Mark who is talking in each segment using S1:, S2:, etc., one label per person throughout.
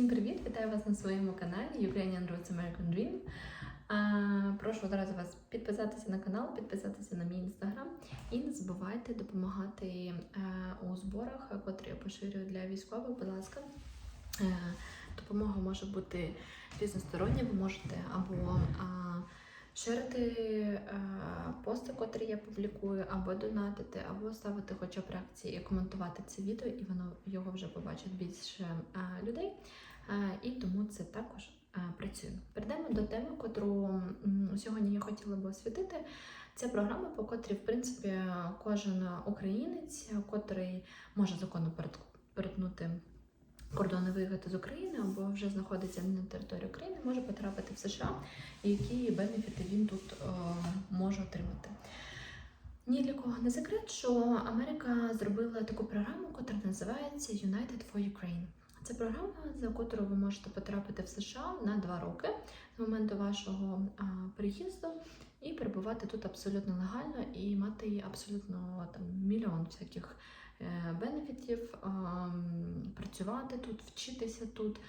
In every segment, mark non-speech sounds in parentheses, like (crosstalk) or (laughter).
S1: Всім привіт! Вітаю вас на своєму каналі Ukrainian Roots American Dream. А, прошу одразу вас підписатися на канал, підписатися на мій інстаграм і не забувайте допомагати е, у зборах, котрі я поширюю для військових. Будь ласка, Е, допомога може бути різностороння. Ви можете або а, шерити е, пости, котрі я публікую, або донатити, або ставити хоча б реакції і коментувати це відео, і воно його вже побачить більше людей. І тому це також працює. Перейдемо до теми, котру сьогодні я хотіла би освітити. Це програма, по котрій, в принципі, кожен українець, котрий може законно перет- перетнути кордони виїхати з України або вже знаходиться на території України, може потрапити в США, і які бенефіти він тут е, може отримати. Ні для кого не секрет, що Америка зробила таку програму, яка називається United for Ukraine. Це програма, за котрою ви можете потрапити в США на два роки з моменту вашого приїзду і перебувати тут абсолютно легально і мати абсолютно там мільйон всяких е, бенефітів, працювати тут, вчитися тут,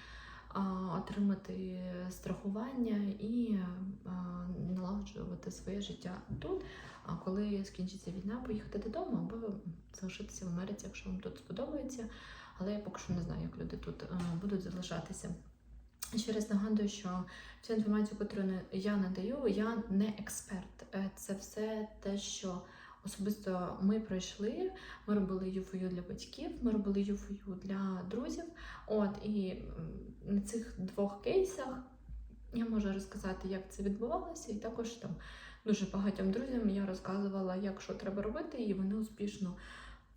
S1: отримати страхування і налагоджувати своє життя тут. А коли скінчиться війна, поїхати додому або залишитися в Америці, якщо вам тут сподобається. Але я поки що не знаю, як люди тут е, будуть залишатися. Ще раз нагадую, що всю інформацію, яку я надаю, я не експерт. Е, Це все те, що особисто ми пройшли. Ми робили юфою для батьків, ми робили юфою для друзів. От і на цих двох кейсах я можу розказати, як це відбувалося, і також там дуже багатьом друзям я розказувала, як що треба робити, і вони успішно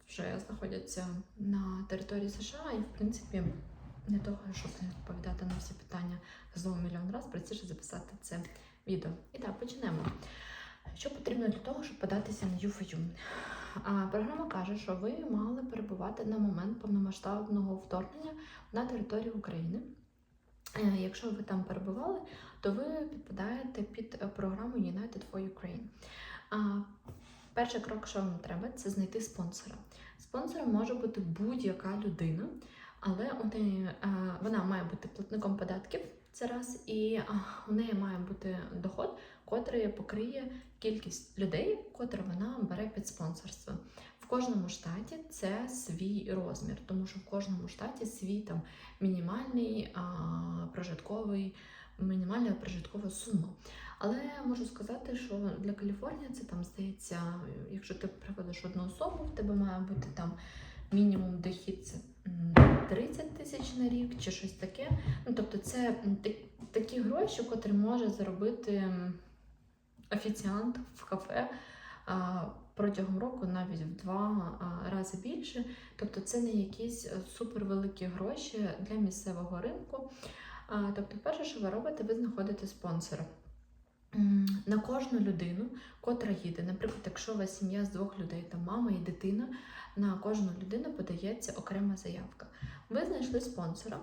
S1: вже знаходяться на території США, і в принципі для того, щоб не відповідати на всі питання знову мільйон разів, простіше записати це відео. І так, почнемо. Що потрібно для того, щоб податися на? А, Програма каже, що ви мали перебувати на момент повномасштабного вторгнення на територію України. Е, Якщо ви там перебували, то ви підпадаєте під програму United for Ukraine. Перший крок, що вам треба, це знайти спонсора. Спонсором може бути будь-яка людина, але неї, е, вона має бути платником податків. Це раз, і у неї має бути доход, котрий покриє кількість людей, котрі вона бере під спонсорство. В кожному штаті це свій розмір, тому що в кожному штаті свій там мінімальний прожитковий, мінімальна прожиткова сума. Але можу сказати, що для Каліфорнії це там здається, якщо ти приводиш одну особу, в тебе має бути там мінімум дохід це 30 тисяч на рік чи щось таке. Ну тобто, це такі гроші, котрі може заробити офіціант в кафе. Протягом року навіть в два рази більше, тобто це не якісь е, супервеликі гроші для місцевого ринку. Тобто, перше, що ви робите, ви знаходите спонсора. На кожну людину, котра їде, наприклад, якщо у вас сім'я з двох людей, там мама і дитина, на кожну людину подається окрема заявка. Ви знайшли спонсора,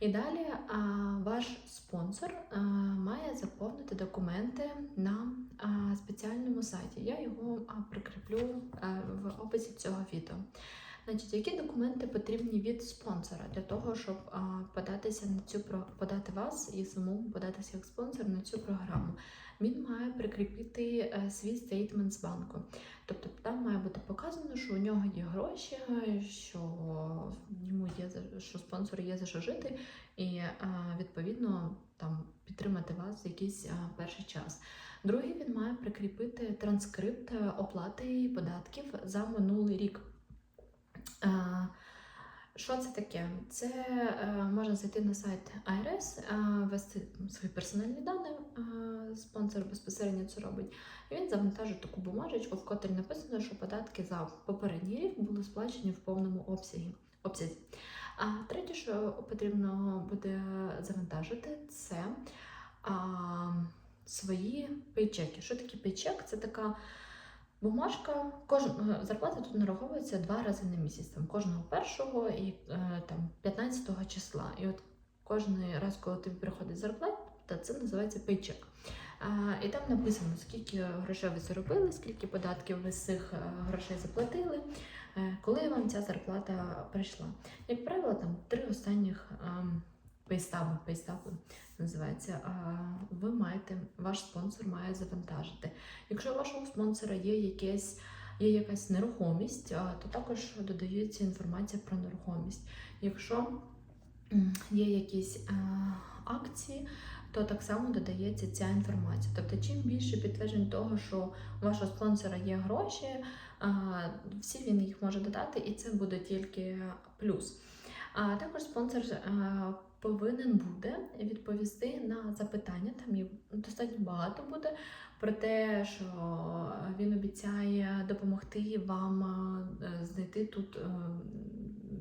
S1: і далі а, ваш спонсор а, має заповнити документи на а, спеціальному сайті. Я його а, прикріплю а, в описі цього відео. Значить, які документи потрібні від спонсора для того, щоб податися на цю про подати вас і самому податися як спонсор на цю програму? Він має прикріпити е, свій стейтмент з банку. Тобто там має бути показано, що у нього є гроші, що йому є за що спонсору є за що жити, і відповідно там підтримати вас якийсь е, перший час. Другий він має прикріпити транскрипт оплати податків за минулий рік. Е, Що це таке? Це е, можна зайти на сайт IRS, е, ввести свої персональні дані, спонсор безпосередньо це робить. І він завантажить таку бумажечку, в котрій написано, що податки за попередній рік були сплачені в повному обсязі. обсязі. А третє, що потрібно буде завантажити, це а, свої пейчеки. Що таке пейчек? Це така бумажка. Кожен е, зарплата тут нараховується два рази на місяць, там кожного першого і е, там 15 числа. І от кожен раз, коли тобі приходить зарплата, це називається пейчек. І там написано, скільки грошей ви заробили, скільки податків ви з цих е, грошей заплатили, коли вам ця зарплата прийшла. Як правило, там три останніх пейстаби, пейстаби називається. Ви маєте, ваш спонсор має завантажити. Якщо у вашого спонсора є якесь. Є якась нерухомість, то також додається інформація про нерухомість. Якщо є якісь акції, то так само додається ця інформація. Тобто, чим більше підтверджень того, що у вашого спонсора є гроші, всі він їх може додати, і це буде тільки плюс. А також спонсор е, повинен буде відповісти на запитання. Там їх достатньо багато буде про те, що він обіцяє допомогти вам е, знайти тут е,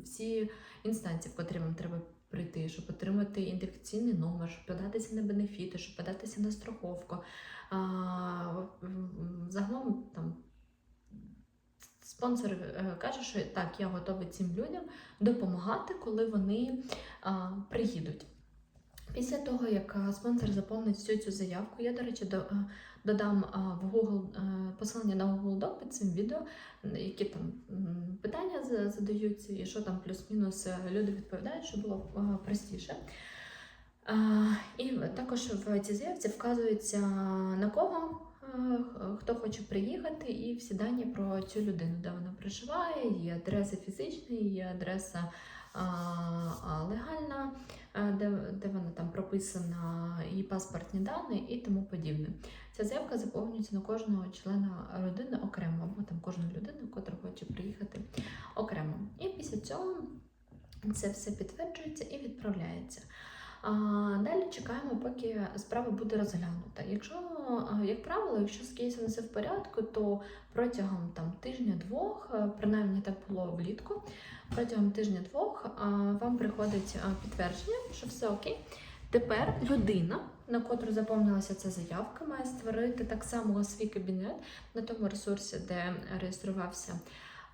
S1: всі інстанції, в котрі вам треба прийти, щоб отримати ідентифікаційний номер, щоб податися на бенефіти, щоб податися на страховку. А, Загалом там спонсор е, каже, що так, я готовий цим людям допомагати, коли вони а, приїдуть. Після того, як спонсор заповнить всю цю заявку, я, до речі, до, додам в Google посилання на Google Doc під цим відео, які там питання задаються, і що там плюс-мінус е, люди відповідають, щоб було простіше. І також в цій заявці вказується на кого е, хто хоче приїхати, і всі дані про цю людину, де вона проживає, є адреса фізична, є адреса легальна, де, де вона там прописана, її паспортні дані і тому подібне. Ця заявка заповнюється на кожного члена родини окремо, або там кожну людину, яка хоче приїхати окремо. І після цього це все підтверджується і відправляється. Далі чекаємо, поки справа буде розглянута. Якщо, як правило, якщо з кейсом все в порядку, то протягом там тижня-двох, е, принаймні так було влітку, протягом тижня-двох вам приходить підтвердження, що все окей. Тепер людина, на котру заповнилася ця заявка, має створити так само свій кабінет на тому ресурсі, де реєструвався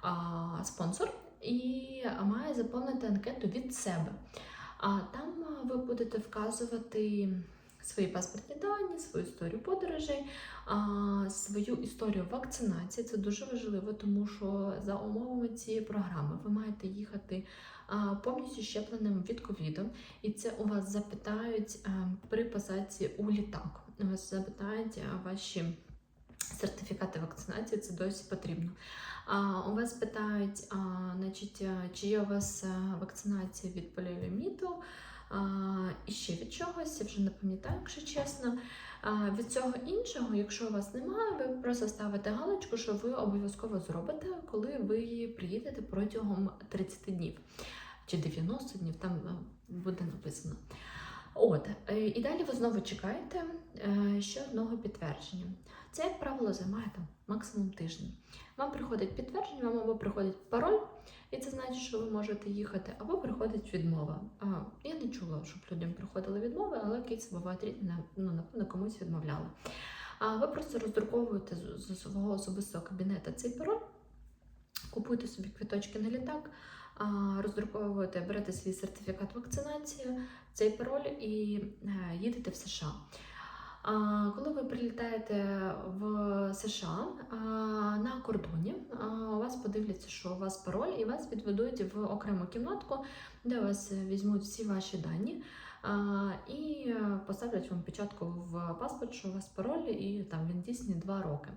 S1: а, спонсор, і має заповнити анкету від себе. А там ви будете вказувати свої паспортні дані, свою історію подорожей, свою історію вакцинації. Це дуже важливо, тому що за умовами цієї програми ви маєте їхати повністю щепленим від ковіду, і це у вас запитають при посадці у літак. Вас запитають ваші сертифікати вакцинації, це досі потрібно. А, у вас питають, а, значить, чи є у вас вакцинація від поліомієліту, а, і ще від чогось, я вже не пам'ятаю, якщо чесно. А, від цього іншого, якщо у вас немає, ви просто ставите галочку, що ви обов'язково зробите, коли ви приїдете протягом 30 днів чи 90 днів, там буде написано. От, е, і далі ви знову чекаєте е, ще одного підтвердження. Це, як правило, займає там максимум тиждень. Вам приходить підтвердження, вам або приходить пароль, і це значить, що ви можете їхати, або приходить відмова. А, я не чула, щоб людям приходили відмови, але кейси бувають ну, напевно, комусь відмовляли. А ви просто роздруковуєте з, свого особистого кабінету цей пароль, купуєте собі квіточки на літак, роздруковуєте, берете свій сертифікат вакцинації, цей пароль і е, їдете в США. Коли ви прилітаєте в США на кордоні, у вас подивляться, що у вас пароль, і вас відведуть в окрему кімнатку, де вас візьмуть всі ваші дані. І е, поставлять вам печатку в паспорт, що у вас пароль, і там він дійсний 2 роки.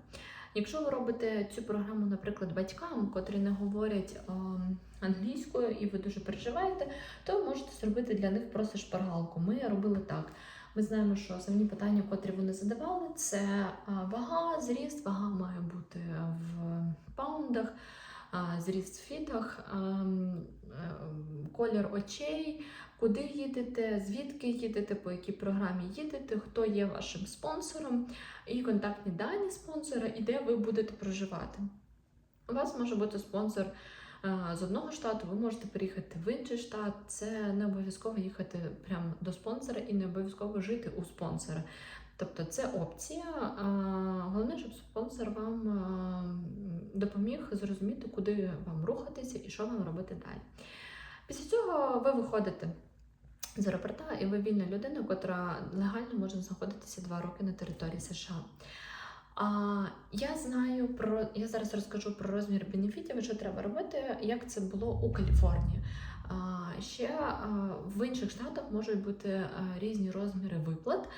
S1: Якщо ви робите цю програму, наприклад, батькам, котрі не говорять ем, англійською, і ви дуже переживаєте, то можете зробити для них просто шпаргалку. Ми робили так. Ми знаємо, що основні питання, котрі вони задавали, це вага, зріст, вага має бути в паундах, зріст в фітах, ем, колір очей, куди їдете, звідки їдете, по якій програмі їдете, хто є вашим спонсором, і контактні дані спонсора, і де ви будете проживати. У вас може бути спонсор е, з одного штату, ви можете переїхати в інший штат. Це не обов'язково їхати прямо до спонсора і не обов'язково жити у спонсора. Тобто це опція. Головне, щоб спонсор вам е, допоміг зрозуміти, куди вам рухатися і що вам робити далі. Після цього ви виходите з аеропорта, і ви вільна людина, яка легально може знаходитися два роки на території США. А, я знаю про я зараз розкажу про розмір бенефітів, що треба робити, як це було у Каліфорнії. А, ще а, в інших штатах можуть бути а, різні розміри виплат.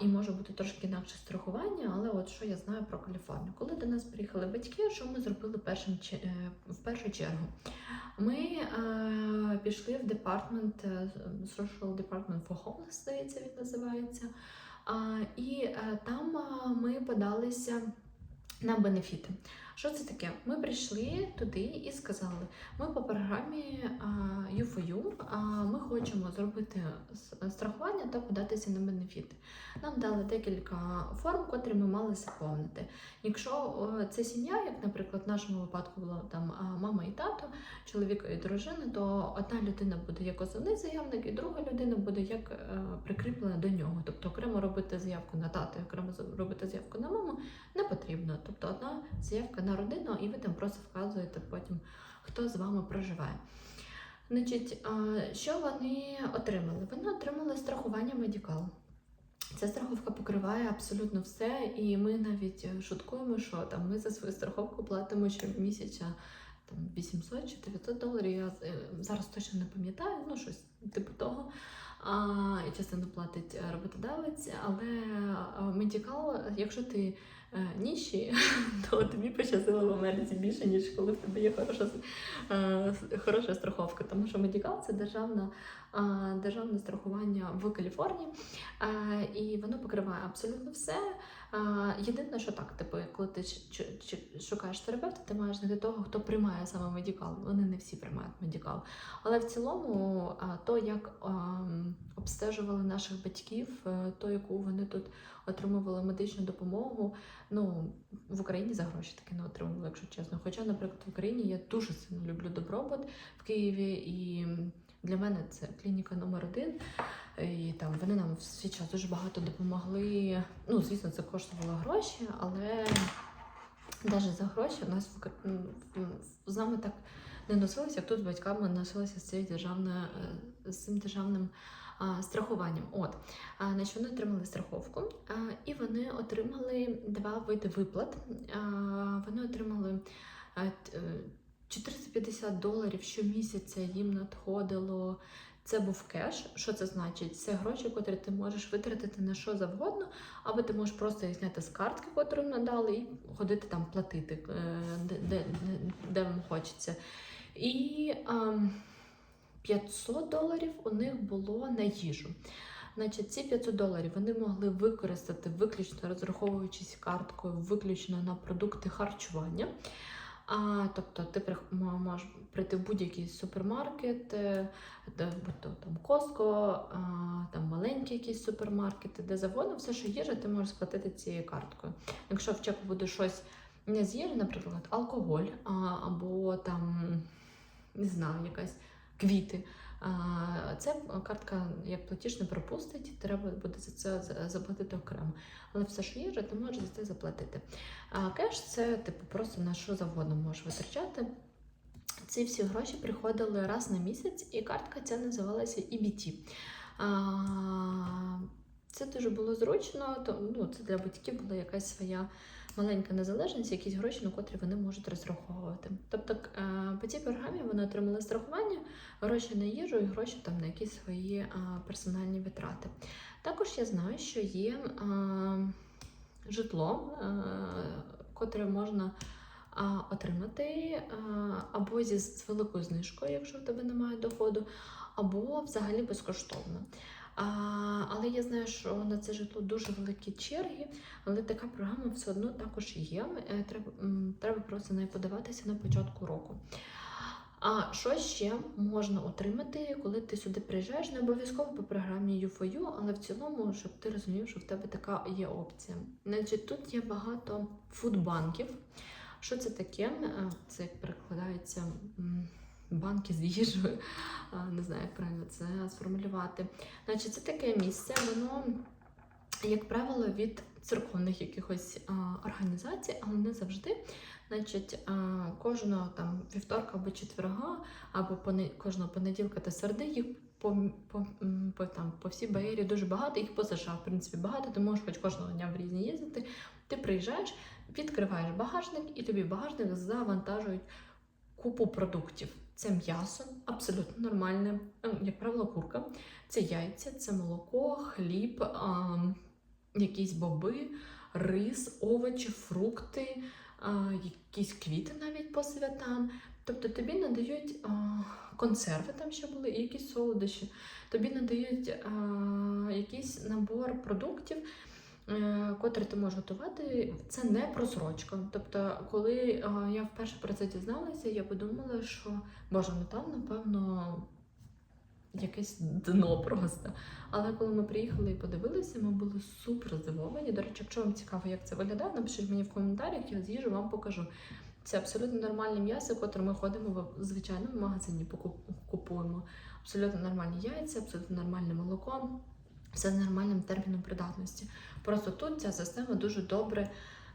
S1: І може бути трошки інакше страхування, але от що я знаю про Каліфорнію. Коли до нас приїхали батьки, що ми зробили першим е, в першу чергу? Ми е, пішли в департмент е, Social Department for Homeless, здається, він називається. І е, там ми подалися на бенефіти. Що це таке? Ми прийшли туди і сказали: ми по програмі а, U4U, ми хочемо зробити страхування та податися на бенефіти. Нам дали декілька форм, котрі ми мали заповнити. Якщо це сім'я, як, наприклад, в нашому випадку була там мама і тато, чоловік і дружина, то одна людина буде як основний заявник, і друга людина буде як е, прикріплена до нього. Тобто окремо робити заявку на тато, окремо робити заявку на маму не потрібно. Тобто одна заявка на родину, і ви там просто вказуєте потім, хто з вами проживає. Значить, що вони отримали? Вони отримали страхування медикал. Ця страховка покриває абсолютно все, і ми навіть шуткуємо, що там ми за свою страховку платимо щомісяця там 800 чи 900 доларів. Я е, зараз точно не пам'ятаю, ну щось типу того. А, частину платить роботодавець, але медикал, якщо ти е, ніщий, (laughs) то тобі пощастило в Америці більше, ніж коли в тебе є хороша, е, хороша страховка. Тому що Медікал це державна, е, державне страхування в Каліфорнії, і воно покриває абсолютно все. Єдине, що так, типу, коли ти ч- шукаєш терапевта, ти маєш знайти того, хто приймає саме медикал. Вони не всі приймають медикал. Але в цілому, а, то, як обстежували наших батьків, е, то, яку вони тут отримували медичну допомогу, ну в Україні за гроші таки не отримували, якщо чесно. Хоча, наприклад, в Україні я дуже сильно люблю добробут в Києві, і для мене це клініка номер один. І там вони нам в свій час дуже багато допомогли. Ну, звісно, це коштувало гроші, але навіть за гроші у нас з нами так не носилися, як тут з батьками носилися з цією державною, е, з цим державним страхуванням. От, значить, вони отримали страховку, і вони отримали два види виплат. Вони отримали а, т- е, 450 доларів щомісяця їм надходило. Це був кеш. Що це значить? Це гроші, котрі ти можеш витратити на що завгодно, або ти можеш просто їх зняти з картки, котру надали, і ходити там платити, е, де, де, де, вам хочеться. І ем, 500 доларів у них було на їжу. Значить, ці 500 доларів вони могли використати виключно розраховуючись карткою, виключно на продукти харчування. А, тобто ти можеш прийти в будь-який супермаркет, е, де будь то там Коско, там маленькі якісь супермаркети, де завгодно, все, що їжа, ти можеш сплатити цією карткою. Якщо в чеку буде щось не з наприклад, алкоголь, або там не знаю, якась квіти. Це картка як платіж не пропустить, треба буде за це заплатити окремо. Але все, що їжа, ти можеш за це заплатити. А кеш це типу просто на що завгодно можеш витрачати. Ці всі гроші приходили раз на місяць, і картка ця називалася EBT. Це дуже було зручно, то ну, це для батьків була якась своя маленька незалежність, якісь гроші, на котрі вони можуть розраховувати. Тобто е, по цій програмі вони отримали страхування, гроші на їжу і гроші там на якісь свої а, персональні витрати. Також я знаю, що є а, житло, а, котре можна а, отримати а, або зі з великою знижкою, якщо в тебе немає доходу, або взагалі безкоштовно. А, але я знаю, що на це житло дуже великі черги, але така програма все одно також є. Е, Треба, треба просто неї подаватися на початку року. А що ще можна отримати, коли ти сюди приїжджаєш? Не обов'язково по програмі U4U, але в цілому, щоб ти розумів, що в тебе така є опція. Значить, тут є багато фудбанків. Що це таке? Е, Це як перекладається банки з їжею. Не знаю, як правильно це сформулювати. Значить, це таке місце, воно, як правило, від церковних якихось організацій, але не завжди. Значить, кожного там вівторка або четверга, або кожного понеділка та середи їх по, по, по, там, по всій Баєрі дуже багато, їх по США, в принципі, багато. Ти можеш хоч кожного дня в різні їздити. Ти приїжджаєш, відкриваєш багажник, і тобі багажник завантажують купу продуктів. Це м'ясо, абсолютно нормальне, е, як правило, курка, це яйця, це молоко, хліб, а, якісь боби, рис, овочі, фрукти, якісь квіти навіть по святам. Тобто тобі надають консерви, там ще були, і якісь солодощі. Тобі надають якийсь набор продуктів, е, котрі ти можеш готувати. Це не просрочка. Тобто, коли я вперше про це дізналася, я подумала, що боже, ну там, напевно, якесь дно просто. Але коли ми приїхали і подивилися, ми були супер здивовані. До речі, якщо вам цікаво, як це виглядає, напишіть мені в коментарях, я з'їжу, вам покажу. Це абсолютно нормальне м'ясо, котре ми ходимо в звичайному магазині, купуємо. Абсолютно нормальні яйця, абсолютно нормальне молоко, все з нормальним терміном придатності. Просто тут ця система дуже добре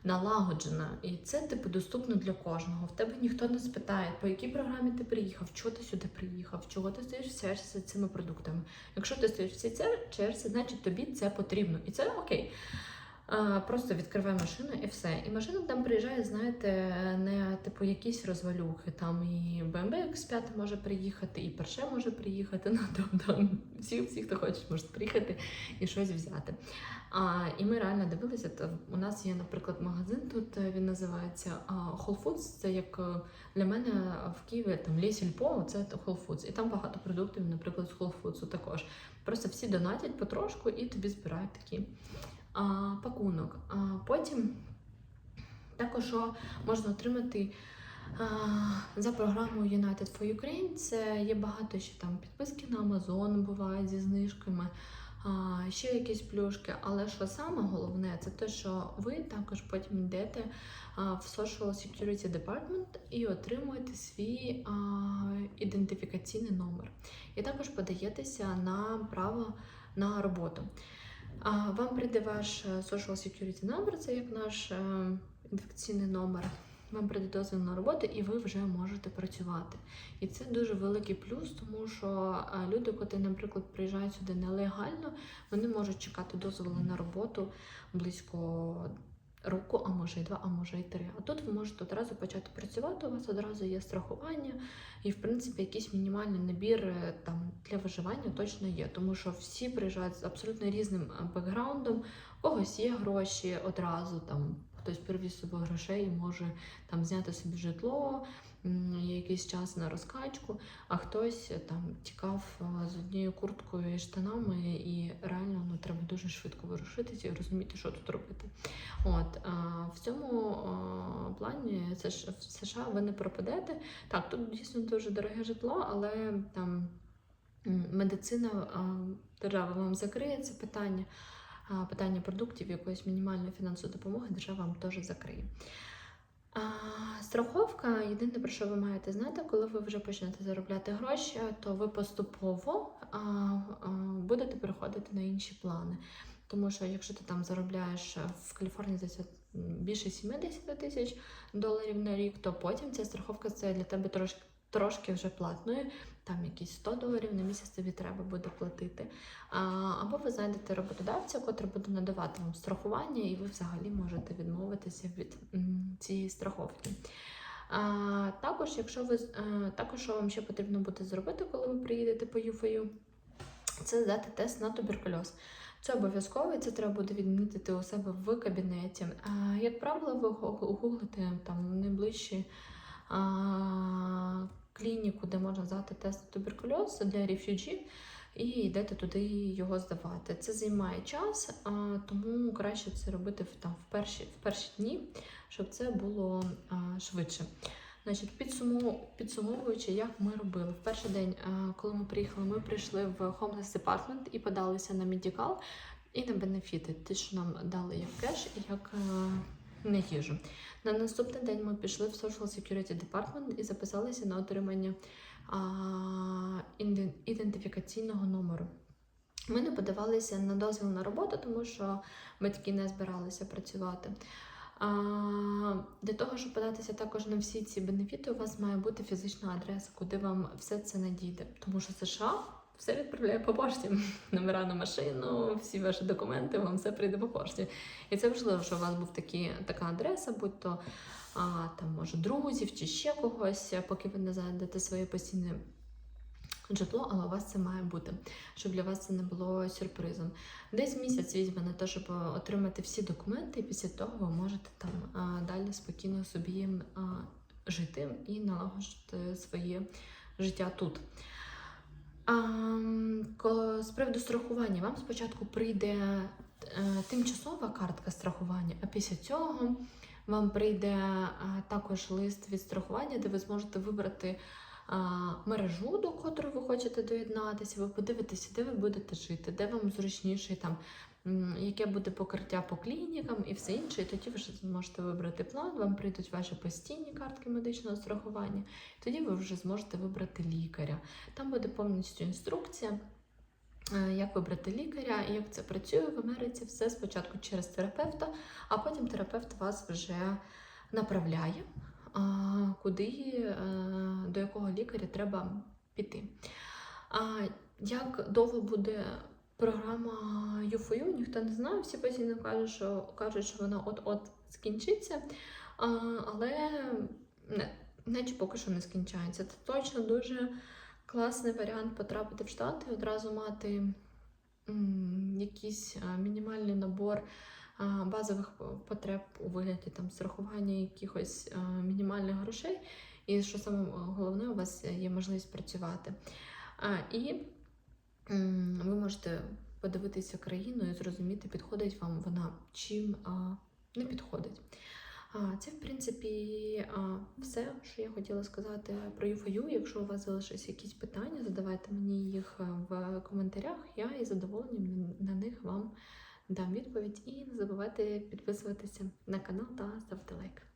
S1: налагоджена, і це типу доступно для кожного. В тебе ніхто не спитає, по якій програмі ти приїхав, чого ти сюди приїхав, чого ти стоїш в черзі за цими продуктами. Якщо ти стоїш в цій черзі, значить тобі це потрібно, і це окей. Просто відкривай машину і все. І машина там приїжджає, знаєте, не типу якісь розвалюхи. Там і BMW X5 може приїхати, і Porsche може приїхати. (laughs) Ну тобто всі, всі, хто хоче, можуть приїхати і щось взяти. А, і ми реально дивилися. То у нас є, наприклад, магазин. Тут е, він називається Whole Foods. Це як е, для мене в Києві там Лісільпо, це Whole Foods. І там багато продуктів, наприклад, з Whole Foods також. Просто всі донатять потрошку і тобі збирають такі пакунок. Потім також можна отримати за програмою United for Ukraine. Це є багато ще там підписки на Amazon бувають зі знижками. Ще якісь плюшки, але що саме головне, це те, що ви також потім йдете в Social Security Department і отримуєте свій ідентифікаційний номер. І також подаєтеся на право на роботу. Вам прийде ваш е, Social Security number, це як наш інфекційний ідентифікаційний номер. Вам прийде дозвіл на роботу, і ви вже можете працювати. І це дуже великий плюс, тому що е, люди, коли, наприклад, приїжджають сюди нелегально, вони можуть чекати дозволу на роботу близько року, а може і два, а може і три. А тут ви можете одразу почати працювати. У вас одразу є страхування, і в принципі якийсь мінімальний набір е, там для виживання точно є, тому що всі приїжджають з абсолютно різним е, бекграундом. У когось є гроші одразу там. Хтось привіз з собою грошей і може там зняти собі житло, якийсь час на розкачку, а хтось е, там тікав з однією курткою і штанами, і реально дуже швидко вирушитися і розуміти, що тут робити. От в цьому плані це ж в США ви не пропадете. Так, тут дійсно дуже дороге житло, але там медицина держава вам закриє це питання. Питання продуктів, якоїсь мінімальної фінансової допомоги держава вам теж закриє. А, страховка єдине, про що ви маєте знати, коли ви вже почнете заробляти гроші, то ви поступово а, а, будете переходити на інші плани. Тому що якщо ти там заробляєш в Каліфорнії за більше 70 тисяч доларів на рік, то потім ця страховка це для тебе трошки. Трошки вже платною, там якісь 100 доларів на місяць тобі треба буде платити. Або ви знайдете роботодавця, який буде надавати вам страхування, і ви взагалі можете відмовитися від цієї страховки. А, також, якщо ви з- е, також, що вам ще потрібно буде зробити, коли ви приїдете по ЮФОЮ, це здати тест на туберкульоз. Це обов'язково, і це треба буде відмітити у себе в кабінеті. А, як правило, ви гуглите там найближчі а, клініку, де можна здати тест туберкульоз для рефюджі, і йдете туди його здавати. Це займає час, тому краще це робити там, в, перші, в перші дні, щоб це було швидше. Значить, підсумовуючи, як ми робили. В перший день, коли ми приїхали, ми прийшли в Homeless Department і подалися на медикал і на бенефіти. Ті, що нам дали як кеш і як е, на їжу. На наступний день ми пішли в Social Security Department і записалися на отримання а, ідентифікаційного номеру. Ми не подавалися на дозвіл на роботу, тому що ми таки не збиралися працювати. А, для того, щоб податися також на всі ці бенефіти, у вас має бути фізична адреса, куди вам все це надійде. Тому що США все відправляє по пошті. (laughs) Номера на машину, всі ваші документи, вам все прийде по пошті. І це важливо, що у вас був такі, така адреса, будь то а, там, може, друзів чи ще когось, поки ви не зайдете своє постійне житло, але у вас це має бути, щоб для вас це не було сюрпризом. Десь місяць візьме на те, щоб отримати всі документи, і після того ви можете там а, далі спокійно собі а, жити і налагоджувати своє життя тут. А, з приводу страхування, вам спочатку прийде е, тимчасова картка страхування, а після цього вам прийде е, також лист від страхування, де ви зможете вибрати мережу, до котрої ви хочете доєднатися. Ви подивитеся, де ви будете жити, де вам зручніше, там, яке буде покриття по клінікам і все інше. І тоді ви вже зможете вибрати план, вам прийдуть ваші постійні картки медичного страхування. Тоді ви вже зможете вибрати лікаря. Там буде повністю інструкція. е, Як вибрати лікаря і як це працює в Америці, все спочатку через терапевта, а потім терапевт вас вже направляє, куди, е, до якого лікаря треба піти. Як довго буде програма U4U, ніхто не знає. Всі постійно кажуть, що, кажуть, що вона от-от скінчиться, а, але не, наче поки що не скінчається. Це точно дуже класний варіант потрапити в Штати, одразу мати м, якийсь а, мінімальний набор а, базових потреб у вигляді там страхування якихось а, мінімальних грошей. І що саме головне, у вас є можливість працювати. А, і ви можете подивитися країну і зрозуміти, підходить вам вона чим а, не підходить. А, Це, в принципі, все, що я хотіла сказати про UFU. Якщо у вас залишились якісь питання, задавайте мені їх в коментарях. Я із задоволенням на них вам дам відповідь. І не забувайте підписуватися на канал та ставити лайк.